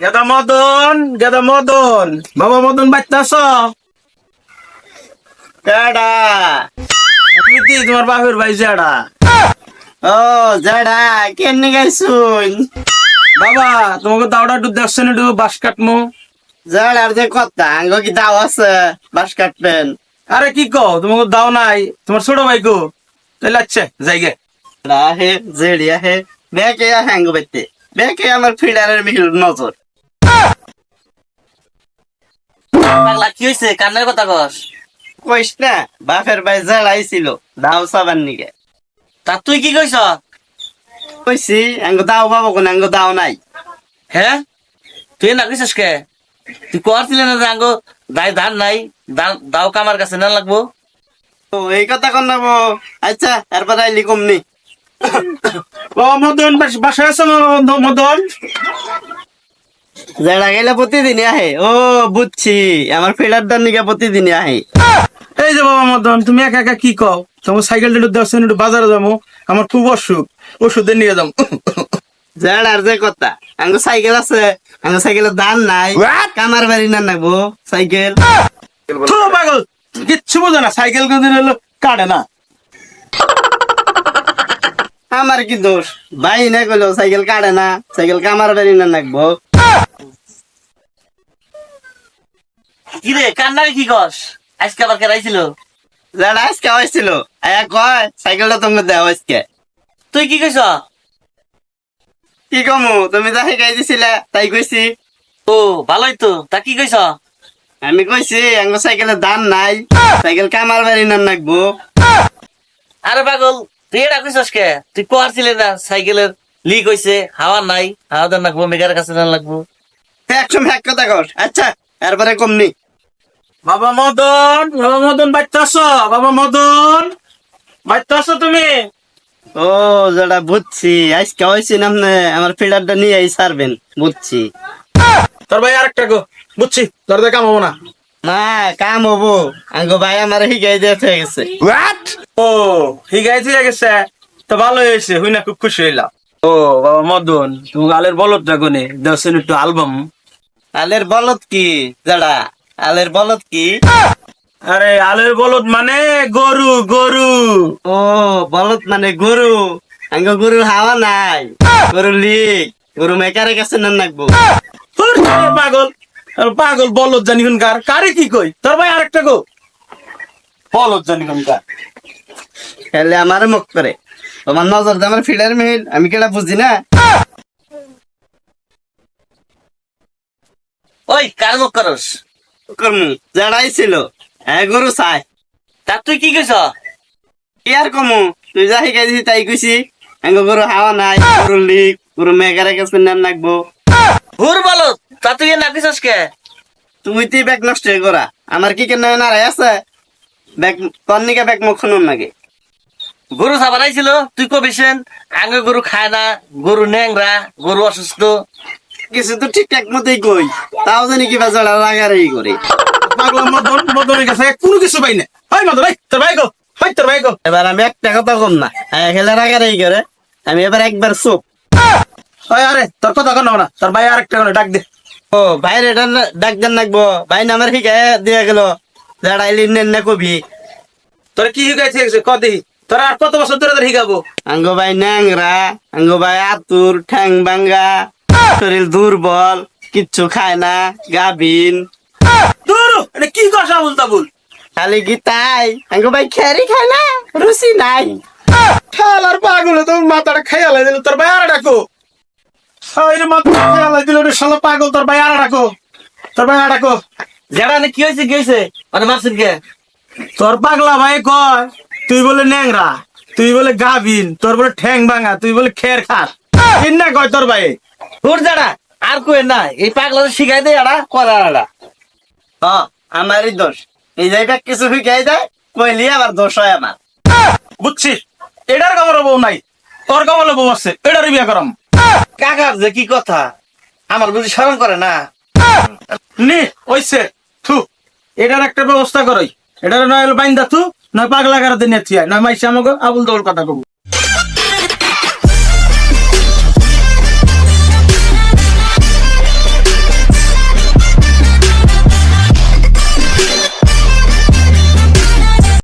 গেদা মদন গেদা মদন। বাবা মদন বাচ্চাছ? কেডা প্রীতি, তোমার বাপের ভাই জেডা। ও, জেডা। কেন গাইছুন বাবা, তোমাকে দাওড়া একটু দেখছেন একটু বাস কাটমো। জেডার যে কথা, আঙ্গ কি দাও আছে বাস কাটবেন। আরে কি কও, তোমাকে দাও নাই। তোমার ছোট ভাই কো? তাহলে আচ্ছা যাই গে। হে জেডিয়া হে হ্যাঙ্গ বেকে আমার নজর। পাগলা কি হয়েছে কান্নার কথা কস। কইস না বাপের ভাই দাও সাবান নিকে তা তুই কি কইস কইছি আঙ্গ দাও বাবা কোন আঙ্গ দাও নাই। হ্যাঁ তুই না কইছিস কে? তুই করছিলি না যে আঙ্গো দায় ধান নাই দাও কামার কাছে না লাগবো? ও এই কথা কন আচ্ছা এরপর আইলি কমনি। বাবা মদন বাস- বাসায় আছো মদন? জেডা গেলে প্রতিদিনই আহে। ও বুঝছি। আমার ফিডারটার নিকে প্রতিদিনই আহে। এই যে বাবা মদন তুমি একা একা কি কও? তোমার একটু দেখছেন একটু বাজারে যাব। আমার খুব অসুখ। ওষুধে নিয়ে যাব। জেডার যে কথা আঙ্গ সাইকেল আছে। আঙ্গ সাইকেলের দান নাই? কামার বাড়ি না নাকবো সাইকেল। পাগল! কিচ্ছু বোঝে না। সাইকেল কোনদিন হলো কাটে না। আমার কি দোষ? ভাই না কইলো সাইকেল কাটে না সাইকেল কামার বাড়ি না নাকবো। কি রে কি কস? আজকে আবার আজকে হয়েছিল আয়া কয় সাইকেলটা তোমাকে দেওয়া আজকে। তুই কি কইস কি কমু তুমি যা শিকাই দিছিলে তাই কইছি। ও ভালোই তো। তা কি কইস আমি কইছি আঙ্গ সাইকেলের দাম নাই সাইকেল কামার বাড়ি না নাকবো। আরে পাগল তুই এটা কইসস কে? তুই করছিলি না? সাইকেলের লিক হইছে হাওয়া নাই হাওয়া দেন লাগবো মেঘার কাছে দেন লাগবো। একদম এক কথা কর। আচ্ছা এরপরে কমনি। বাবা মদন বাবা মদন বাচ্চা আছো বাবা মদন। বাচ্চা আছো তুমি? ও যেটা বুঝছি। আজকে হয়েছি না আপনি আমার ফিডারটা নিয়ে এই সারবেন বুঝছি। তোর ভাই আরেকটা গো বুঝছি তোর কাম হব না। না কাম হব। আঙ্গো ভাই আমার শিখাই দিয়ে হয়ে গেছে। ও হিগাই ঠিক গেছে। তো ভালো হয়েছে হুই না খুব খুশি হইলাম। ও বাবা মদন তুমি আলের বলত জাগনে দেখছেন একটু অ্যালবাম আলের বলত কি? যেটা আলের বলত কি? আরে আলের বলদ মানে গরু গরু। ও বলত মানে গরু। আঙ্গ গরুর হাওয়া নাই। গরু লিক গরু মেকারে কাছে না নাকবো। পাগল। পাগল বলদ জানি কার। কারে কি কই? তোর ভাই আরেকটা গো। বলদ জানি কার। খেলে আমার মুখ করে। তোমার নজর দিয়ে আমার ফিডার মিল আমি কেটা বুঝি না? ওই কার মুখ করস? করমু যেটাই ছিল। হ্যাঁ গরু চাই। তা তুই কি কইস কি আর কমু? তুই যা দিছি তাই কইছি। আঙ্গ গরু হাওয়া নাই গরু লিক গরু মেকারে কাছে না নাকবো হুর বলো তা তুই না কে? তুমি তুই ব্যাগ নষ্ট হয়ে করা আমার কি কেন নারাই আছে? ব্যাগ কন্নিকা ব্যাগ মুখ নাকি? গরু সাবার আইছিল তুই কবিছেন আগে গরু খায় না গরু ন্যাংরা গরু অসুস্থ। কিছু তো ঠিকঠাক মতোই কই তাও জানি কিবা জড়া লাগারই করে। কোনো কিছু পাই না। হাই মদন হাই তোর ভাই গো হাই তোর ভাই গো। এবার আমি একটা কথা কম না হ্যাঁ খেলে রাগারই করে। আমি এবার একবার চুপ। ওই আরে তোর কথা কেন না তোর ভাই আরেকটা করে ডাক দে। ও এটা না- ডাক দেন নাকবো। ভাই নামের দিয়ে গেল। নেন না কবি। তোর কি হিগাইছে গেছে ক দেখি। তোর আর কত বছর ধরে তোর হিগাবো আঙ্গো ভাই ন্যাংরা আঙ্গো ভাই আতুর ঠ্যাং ভাঙ্গা শরীর দুর্বল কিচ্ছু খায় না দূর এটা কি কথা বলতা বল? খালি কি তাই? আঙ্গো ভাই খেরি খায় না রুচি নাই। খেলার পাগল তোর মাথাটা খেয়ালাই দিল তোর ভাই আর ডাকো। ওই রে মাথা দিল রে শালা পাগল তোর ভাই আর ডাকো। তোর ভাই আর ডাকো। যেটা কি হয়েছে কি হয়েছে? মানে কে? তোর পাগলা ভাই কয় তুই বলে ন্যাংরা তুই বলে গাবিন তোর বলে ঠ্যাং ভাঙা তুই বলে খের খাস না কয় তোর ভাই? হুর যারা আর কই না এই পাগলা শিখাই দে এরা আমারই দোষ। এই জায়গা কিছু শিখাই দেয় কইলি আবার দোষ হয় আমার। বুঝছি। এটার কামড় বউ নাই তোর কামড় বউ আছে এটারই বিয়া করাম। কাকার যে কি কথা? আমার বুঝি স্মরণ করে না? থু। এটার একটা ব্যবস্থা করই। এটার নয় বাইন্দা থু, নয় পাগলা কারাতে নিয়ে নয় মাইসে আমাকে আবুল দৌড় কথা কবু।